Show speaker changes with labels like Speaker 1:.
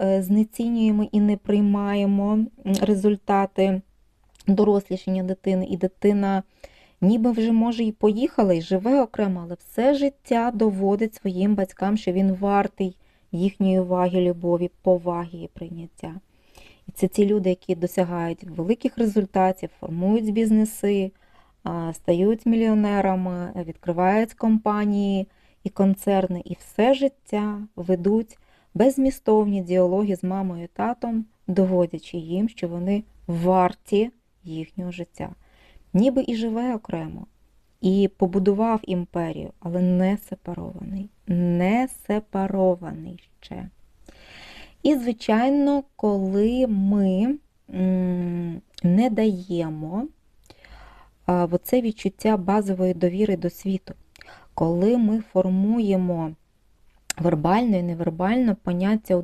Speaker 1: е, знецінюємо і не приймаємо результати дорослішання дитини, і дитина ніби вже може і поїхала, і живе окремо, але все життя доводить своїм батькам, що він вартий їхньої уваги, любові, поваги і прийняття. І це ті люди, які досягають великих результатів, формують бізнеси, стають мільйонерами, відкривають компанії і концерни, і все життя ведуть безмістовні діалоги з мамою і татом, доводячи їм, що вони варті їхнього життя. Ніби і живе окремо, і побудував імперію, але не сепарований, не сепарований ще. І, звичайно, коли ми не даємо оце відчуття базової довіри до світу, коли ми формуємо вербально і невербально поняття дитини